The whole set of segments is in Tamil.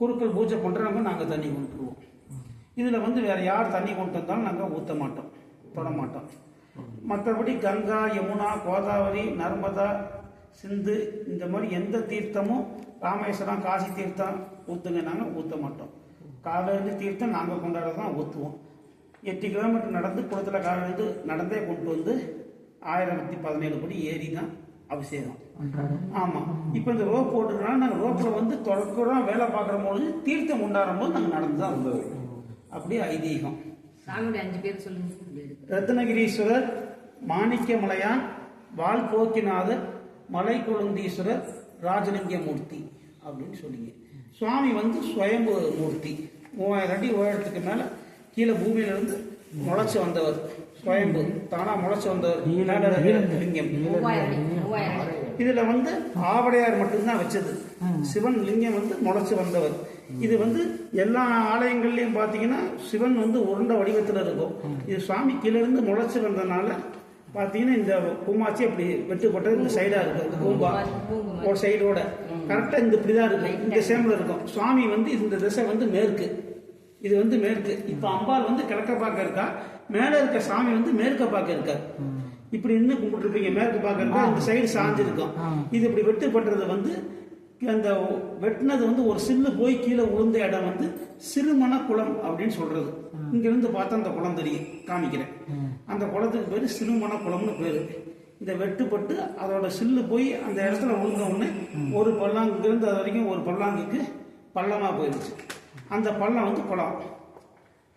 குருக்கள் பூஜை பண்ணுறவங்க நாங்கள் தண்ணி கொண்டுருவோம் இதில் வந்து வேறு யார் தண்ணி கொண்டு வந்தாலும் நாங்கள் ஊற்ற மாட்டோம் தொட மாட்டோம். மற்றபடி கங்கா யமுனா கோதாவரி நர்மதா சிந்து இந்த மாதிரி எந்த தீர்த்தமும் ராமேஸ்வரம் காசி தீர்த்தம் ஊற்றுங்க நாங்கள் ஊற்ற மாட்டோம். காவேரி தீர்த்தம் நாங்கள் கொண்டாட தான் ஊற்றுவோம் எட்டு கிலோமீட்டர் நடந்து குளத்தில் காவேரி நடந்தே கொண்டு வந்து ஆயிரத்தி பதினேழு படி ஏறி தான் அபிஷேகம். ஆமாம் இப்போ இந்த ரோப் போட்டுருக்கனால நாங்கள் ரோப்பில் வந்து தொடக்கிறோம் வேலை பார்க்குற பொழுது தீர்த்தம் கொண்டாடும் போது நாங்கள் நடந்து தான் வருவோம் அப்படியே ஐதீகம். சாமியோட அஞ்சு பேர் சொல்லுங்க ரத்னகிரீஸ்வரர் மாணிக்கமலையான் வால்போக்கிநாதர் மலை கொழுந்தீஸ்வரர் ராஜலிங்க மூர்த்தி அப்படின்னு சொல்லிங்க சுவாமி வந்து சுயம்பு மூர்த்தி. மூவாயிரம் அடி உயரத்துக்கு மேலே கீழே பூமியிலிருந்து முளைச்சு வந்தவர். சுயம்பு தானா முளைச்சு வந்தவர். லிங்கம். இதுல வந்து ஆவடையார் மட்டும்தான் வச்சது. சிவன் லிங்கம் வந்து முளைச்சு வந்தவர். இது வந்து எல்லா ஆலயங்கள்லயும் பாத்தீங்கன்னா சிவன் வந்து உருண்ட வடிவத்துல இருக்கும். இது சுவாமி கீழ இருந்து முளைச்சு வந்தனால பாத்தீங்கன்னா இந்த பூமாச்சி அப்படி வெட்டுப்பட்டது இந்த சைடா இருக்கு இந்த பூம்பா ஒரு சைடோட. கரெக்டா இந்த இப்படிதான் இருக்கும். இந்த சேமில் இருக்கும். சுவாமி வந்து இந்த திசை வந்து மேற்கு. இது வந்து மேற்கு. இப்ப அம்பாள் வந்து கிழக்க பார்க்க இருக்கா? மேல இருக்க சாமி வந்து மேற்க பார்க்க இருக்கார் இப்படி நின்று கும்பிட்டு இருப்பீங்க மேற்கு பார்க்க இருக்கா? இந்த சைடு சாஞ்சிருக்கும் இது இப்படி வெட்டு பண்றது வந்து அந்த வெட்டினது வந்து ஒரு சில்லு போய் கீழே விழுந்த இடம் வந்து சிறுமண குளம் அப்படின்னு சொல்றது. இங்க இருந்து பார்த்தா அந்த குளம் தெரியும். காமிக்கிறேன். அந்த குளத்துக்கு பேரு சிறுமண குளம்னு பேரு. இந்த வெட்டுப்பட்டு அதோட சில்லு போய் அந்த இடத்துல விழுந்த உடனே ஒரு பல்லாங்கு இருந்து அது வரைக்கும் ஒரு பல்லாங்குக்கு பள்ளமா போயிடுச்சு. அந்த பள்ளம் வந்து குளம்.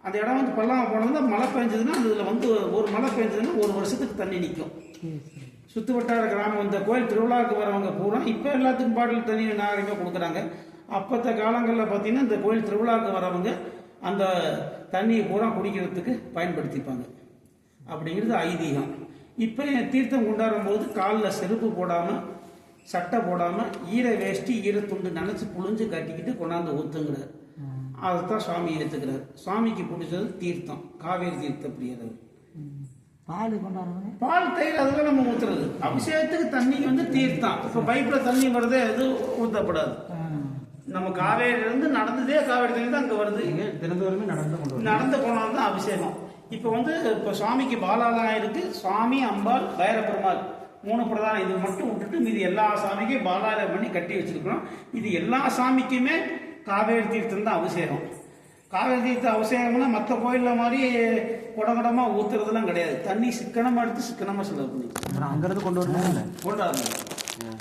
அந்த இடம் வந்து பள்ளம் போனது மழை பெஞ்சதுன்னா அதில் வந்து ஒரு மழை பெஞ்சதுன்னா ஒரு வருஷத்துக்கு தண்ணி நிற்கும் சுற்று வட்டார கிராமம் இந்த கோயில் திருவிழாவுக்கு வரவங்க பூரா இப்போ எல்லாத்துக்கும் பாட்டில் தண்ணி நாகரிகமாக கொடுக்குறாங்க. அப்பத்த காலங்களில் பார்த்தீங்கன்னா இந்த கோயில் திருவிழாவுக்கு வரவங்க அந்த தண்ணியை பூரா குடிக்கிறதுக்கு பயன்படுத்திப்பாங்க. அப்படிங்கிறது ஐதீகம். இப்போ தீர்த்தம் கொண்டாடும் போது காலில் செருப்பு போடாமல் சட்டை போடாமல் ஈர வேஷ்டி ஈரத்துண்டு நினச்சி புழிஞ்சு கட்டிக்கிட்டு கொண்டாந்து ஊற்றுங்கிறார் அதைத்தான் சுவாமி ஏற்றுக்கிறார் சுவாமிக்கு பிடிச்சது தீர்த்தம் காவேரி தீர்த்த பிரியர். பால் கொண்டாடுறவங்க பால் தயிர் அதெல்லாம் நம்ம ஊத்துறது. அபிஷேகத்துக்கு தண்ணிக்கு வந்து தீர்த்தம். இப்ப பைப்ல தண்ணி வருதே அது ஊத்தப்படாது. நம்ம காவேரியில இருந்து நடந்ததே காவேரி தண்ணி தான் அங்க வருது. தினந்தோறுமே நடந்து கொண்டு. நடந்து போனால் தான் அபிஷேகம். இப்போ வந்து இப்போ சுவாமிக்கு பாலாலாம் இருக்கு. சுவாமி அம்பாள் வைரப்பெருமாள் மூணு பிரதானம் இது மட்டும் விட்டுட்டு மீதி எல்லா சாமிக்கும் பாலாலயம் பண்ணி கட்டி வச்சிருக்கிறோம். இது எல்லா சாமிக்குமே காவேரி தீர்த்தம் தான் அபிஷேகம். காவேரி தீர்த்த அபிஷேகம்னா மற்ற கோயிலில் மாதிரி குடகுடமா ஊத்துறதுலாம் கிடையாது. தண்ணி சிக்கனமா எடுத்து சிக்கனமா செலவு பண்ணி அங்கிருந்து கொண்டு வரணும். கொண்டாடுறாங்க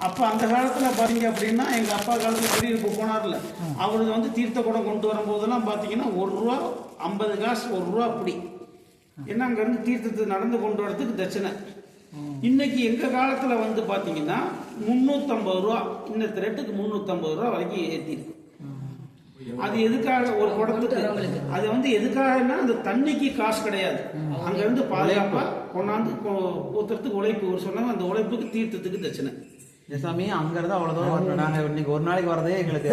அப்ப அந்த காலத்துல பாத்தீங்க அப்படின்னா எங்க அப்பா காலத்துல குடியிருப்பு போனார்ல. அவருக்கு வந்து தீர்த்த குடம் கொண்டு வரும்போதெல்லாம் பாத்தீங்கன்னா ஒரு ரூபா ஐம்பது காசு ஒரு ரூபா அப்படி ஏன்னா அங்க இருந்து தீர்த்தத்தை நடந்து கொண்டு வரதுக்கு தட்சணை. இன்னைக்கு எங்க காலத்துல வந்து பாத்தீங்கன்னா முன்னூத்தம்பது ரூபா இன்னத்து ரேட்டுக்கு முன்னூத்தம்பது ரூபா வரைக்கும் ஏத்திருக்கு. அது எதுக்காக ஒரு குடத்துக்கு? அது வந்து எதுக்காகன்னா அந்த தண்ணிக்கு காசு கிடையாது. அங்க இருந்து பாதுகாப்பா கொண்டாந்து கொ- ஊத்துறதுக்கு உழைப்பு. ஒரு சொன்னாங்க அந்த உழைப்புக்கு தீர்த்தத்துக்கு தட்சணை சாமி அங்க இருந்து அவ்வளவு தூரம் வரணும். நாங்க இன்னைக்கு ஒரு நாளைக்கு வரதே எங்களுக்கு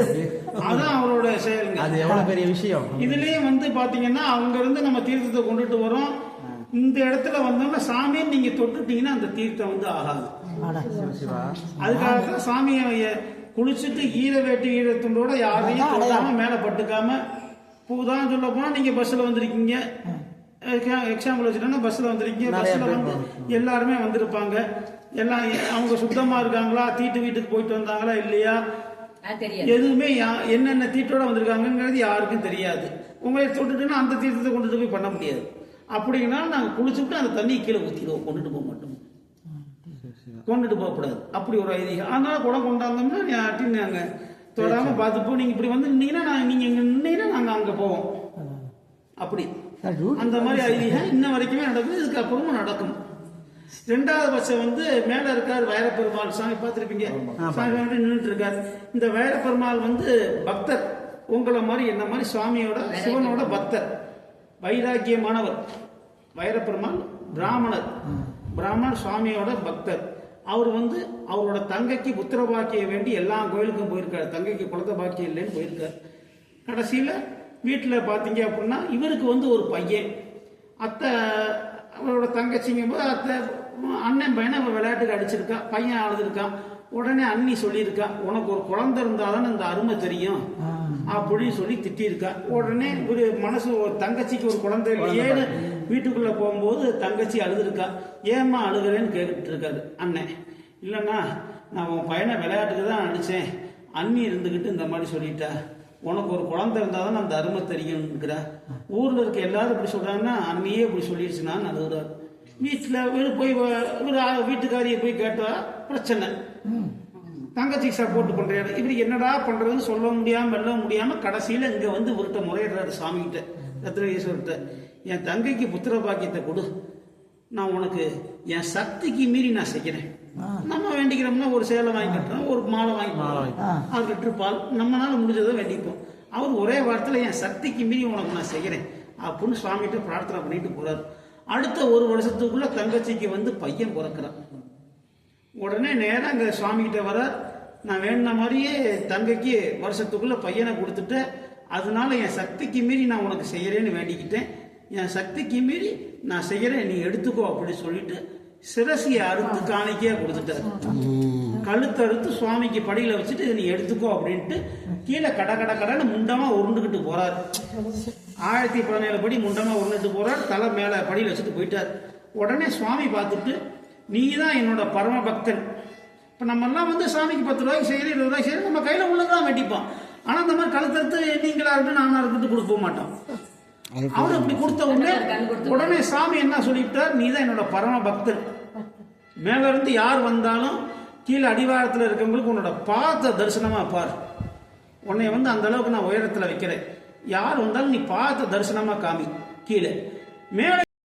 அதான் அவரோட செயலுங்க அது எவ்வளவு பெரிய விஷயம். இதுலயே வந்து பாத்தீங்கன்னா அவங்க இருந்து நம்ம தீர்த்தத்தை கொண்டுட்டு வரோம். இந்த இடத்துல வந்தோம்னா சாமியை நீங்க தொட்டுட்டீங்கன்னா அந்த தீர்த்தம் வந்து ஆகாது. அதுக்காக சாமியை குளிச்சுட்டு ஈர வேட்டி ஈரத்துண்டோட யாரையும் தொடாம மேல பட்டுக்காம பூதான் சொல்ல போனா நீங்க பஸ்ல வந்திருக்கீங்க. எக்ஸாம்பிள் வச்சுட்டோம்னா பஸ்ல வந்திருக்கீங்க. பஸ்ல வந்து எல்லாருமே வந்திருப்பாங்க. எல்லாம் அவங்க சுத்தமா இருக்காங்களா? தீட்டு வீட்டுக்கு போயிட்டு வந்தாங்களா இல்லையா? அது தெரியாது. எதுவுமே யா- என்னென்ன தீட்டோட வந்திருக்காங்கங்கிறது யாருக்கும் தெரியாது. உங்களை தொட்டுட்டுன்னா அந்த தீர்த்தத்தை கொண்டுட்டு போய் பண்ண முடியாது. அப்படின்னா நாங்க குளிச்சுட்டு அந்த தண்ணி கீழே ஊற்றிடுவோம் கொண்டுட்டு போக மாட்டோம். கொண்டுட்டு போகக்கூடாது. அப்படி ஒரு ஐதீகம். அதனால குடம் கொண்டாந்தோம்னா யார்ட்டையும் நாங்க தொடாம பார்த்துப்போம் நீங்க இப்படி வந்து நின்னீங்கன்னா நாங்க நீங்க இங்க நின்னீங்கன்னா நாங்க அங்க போவோம். அப்படி. அந்த மாதிரி ஐதீகம் இன்ன வரைக்குமே நடக்குது. இதுக்கு அப்புறமும் நடக்கும். ரெண்டாவது பட்சம் வந்து மேல இருக்கார் வைரப்பெருமாள். சாமி பார்த்திருப்பீங்க? சாமி வந்து நின்றுட்டு இருக்கார் இந்த வைரப்பெருமாள் வந்து பக்தர். உங்களை மாதிரி என்ன மாதிரி சுவாமியோட சிவனோட பக்தர். வைராக்கியமானவர். வைரப்பெருமாள் பிராமணர். பிராமணர் சுவாமியோட பக்தர். அவர் வந்து அவரோட தங்கைக்கு புத்திர பாக்கியம் வேண்டி எல்லா கோயிலுக்கும் போயிருக்காரு. தங்கைக்கு குழந்தை பாக்கியம் இல்லைன்னு போயிருக்காரு. கடைசியில் வீட்டில் பார்த்தீங்க அப்படின்னா இவருக்கு வந்து ஒரு பையன். அத்தை அவரோட தங்கச்சிங்க போது அத்தை அண்ணன் பையனை அவன் விளையாட்டுக்கு அடிச்சிருக்கான். பையன் அழுதுருக்கான். உடனே அண்ணி சொல்லியிருக்கா உனக்கு ஒரு குழந்தை இருந்தாதான் இந்த அருமை தெரியும். அப்படின்னு சொல்லி திட்டியிருக்கா. உடனே ஒரு மனசு ஒரு தங்கச்சிக்கு ஒரு குழந்தை இல்லையேன்னு வீட்டுக்குள்ளே போகும்போது தங்கச்சி அழுதுருக்கா ஏம்மா அழுகிறேன்னு கேட்டுட்டு இருக்காரு அண்ணன் இல்லைண்ணா நான் உன் பையனை விளையாட்டுக்கு தான் அனுப்பிச்சேன். அண்ணி இருந்துக்கிட்டு இந்த மாதிரி சொல்லிட்டா. உனக்கு ஒரு குழந்தை இருந்தால் தான் அந்த அருமை தெரியுங்கிற ஊரில் இருக்க எல்லாரும் இப்படி சொல்கிறாங்கன்னா அண்ணியே இப்படி சொல்லிடுச்சுனான்னு அழுகுறாரு. வீட்டில் வீடு போய் இவர் ஆ- வீட்டுக்காரியை போய் கேட்டா பிரச்சனை. தங்கச்சிக்கு சப்போர்ட் பண்ணுறாரு இவர் என்னடா பண்ணுறதுன்னு சொல்ல முடியாமல் வெல்ல முடியாமல் கடைசியில் இங்கே வந்து இவர்கிட்ட முறையிடுறாரு சாமிகிட்ட. ரத்னேஸ்வரர்கிட்ட என் தங்கைக்கு புத்திர பாக்கியத்தை கொடு. நான் உனக்கு என் சக்திக்கு மீறி நான் செய்கிறேன். நம்ம வேண்டிக்கிறோம்னா ஒரு சேலை வாங்கி கட்டுறோம் ஒரு மாலை வாங்கி போடுறோம். ஆறு லிட்டர் பால் நம்மளால முடிஞ்சதை வேண்டிப்போம். அவர் ஒரே வாரத்தில் என் சக்திக்கு மீறி உனக்கு நான் செய்கிறேன். அப்படின்னு சுவாமிகிட்ட பிரார்த்தனை பண்ணிட்டு போறாரு. அடுத்த ஒரு வருஷத்துக்குள்ள தங்கச்சிக்கு வந்து பையன் பிறக்கிறான். உடனே நேரா அங்க சுவாமி கிட்ட வர நான் வேணுன மாதிரியே தங்கைக்கு வருஷத்துக்குள்ள பையனை கொடுத்துட்டு அதனால என் சக்திக்கு மீறி நான் உனக்கு செய்யறேன்னு வேண்டிக்கிட்டேன். என் சக்திக்கு மீறி நான் செய்யறேன் நீ எடுத்துக்கோ அப்படின்னு சொல்லிட்டு சிரசியை அறுத்து காணிக்கையா கொடுத்துட்டாரு. கழுத்து அறுத்து சுவாமிக்கு படியில வச்சுட்டு நீ எடுத்துக்கோ அப்படின்ட்டு கீழே கட கட கடன்னு முண்டமா உருண்டுகிட்டு போறாரு. ஆயிரத்தி பதினேழு படி முண்டமா உருண்டுட்டு போறாரு தலை மேல படியில வச்சுட்டு போயிட்டார். உடனே சுவாமி பார்த்துட்டு நீ தான் என்னோட பரம பக்தன் இப்போ நம்ம எல்லாம் வந்து சாமிக்கு பத்து ரூபாய்க்கு செய்யறது இருபது ரூபாய்க்கு செய்யறது நம்ம கையில உள்ளதான் வெட்டிப்போம். ஆனா இந்த மாதிரி கழுத்தறுத்து நீங்களா இருக்கட்டும் நானா இருக்கட்டும் கொடுக்க மாட்டோம். அவர் அப்படி கொடுத்த உடனே உடனே சாமி என்ன சொல்லிவிட்டார் நீ தான் என்னோட பரம பக்தன் மேல இருந்து யார் வந்தாலும் கீழே அடிவாரத்தில் இருக்கவங்களுக்கு உன்னோட பார்த்த தரிசனமா பார். உன்னை வந்து அந்த அளவுக்கு நான் உயரத்தில் வைக்கிறேன். யார் வந்தாலும் நீ பார்த்த தரிசனமா காமி. கீழே. மேலே